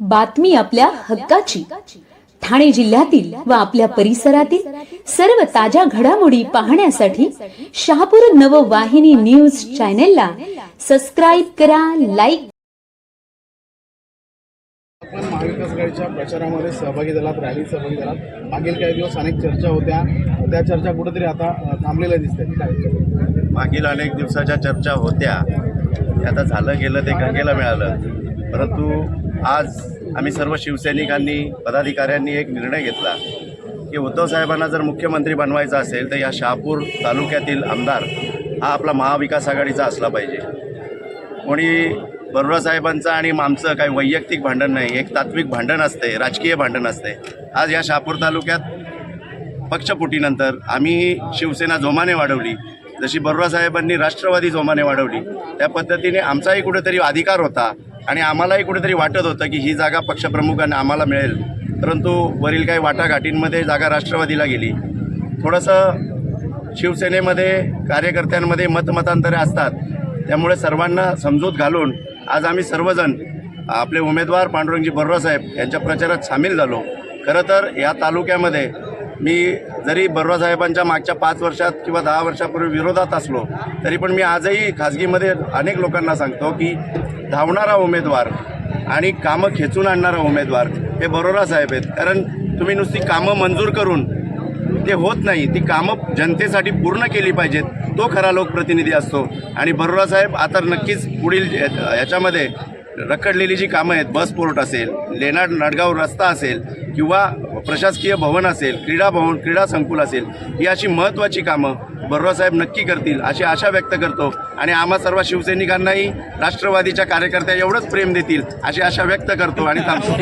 बातमी आपल्या हक्काची. ठाणे जिल्ह्यातील व आपल्या परिसरातील सर्व ताज्या घडामोडी पाहण्यासाठी शहापूर नववाहिनी न्यूज चॅनेलला सबस्क्राईब करा लाईक आपण महाविकास आघाडीच्या प्रचारामध्ये सहभागी झालात रॅलीत सहभागी झालात. मागील काही दिवस अनेक चर्चा होत्या. त्या चर्चा कुठेतरी आता थांबलेल्या दिसत मागील अनेक दिवसाच्या चर्चा होत्या. आता झालं गेलं ते गंगेला मिळालं. परंतु आज आम्ही सर्व शिवसैनिकांनी पदाधिकाऱ्यांनी एक निर्णय घेतला की उद्धव साहेबांना जर मुख्यमंत्री बनवायचा असेल तर या शहापूर तालुक्यातील आमदार हा आपला महाविकास आघाडीचा असला पाहिजे. कोणी बरोबर साहेबांचं आणि आमचं काही वैयक्तिक भांडण नाही एक तात्विक भांडण असते राजकीय भांडण असते. आज या शहापूर तालुक्यात पक्षपुटीनंतर आम्ही शिवसेना जोमाने वाढवली. जशी बरोबर साहेबांनी राष्ट्रवादी जोमाने वाढवली त्या पद्धतीने आमचाही कुठेतरी अधिकार होता. आणि आम्हालाही कुठेतरी वाटत होतं की ही जागा पक्षप्रमुखांना आम्हाला मिळेल. परंतु वरील काही वाटाघाटींमध्ये जागा राष्ट्रवादीला गेली. थोडंसं शिवसेनेमध्ये कार्यकर्त्यांमध्ये मतमतांतरे असतात. त्यामुळे सर्वांना समजूत घालून आज आम्ही सर्वजण आपले उमेदवार पांडुरंगजी बर्रासाहेब यांच्या प्रचारात सामील झालो. खरं तर या तालुक्यामध्ये मी जरी बर्वासाहेबांच्या मागच्या पाच वर्षात किंवा दहा वर्षापूर्वी विरोधात असलो तरी पण मी आजही खाजगीमध्ये अनेक लोकांना सांगतो की धावणारा उमेदवार आणि कामं खेचून आणणारा उमेदवार हे बरोरा साहेब आहेत. कारण तुम्ही नुसती कामं मंजूर करून ते होत नाही ती कामं जनतेसाठी पूर्ण केली पाहिजेत तो खरा लोकप्रतिनिधी असतो. आणि बरोरा साहेब आता नक्कीच पुढील या- याच्यामध्ये रखडलेली जी कामं आहेत बस पोर्ट असेल लेनाड नडगाव रस्ता असेल किंवा प्रशासकीय भवन असेल क्रीडा भवन क्रीडा संकुल असेल ही अशी महत्त्वाची कामं बर्रासाहेब नक्की करतील अशी आशा व्यक्त करतो. आणि आम्हा सर्व शिवसैनिकांनाही राष्ट्रवादीच्या कार्यकर्त्या एवढंच प्रेम देतील अशी आशा व्यक्त करतो आणि थांबतो.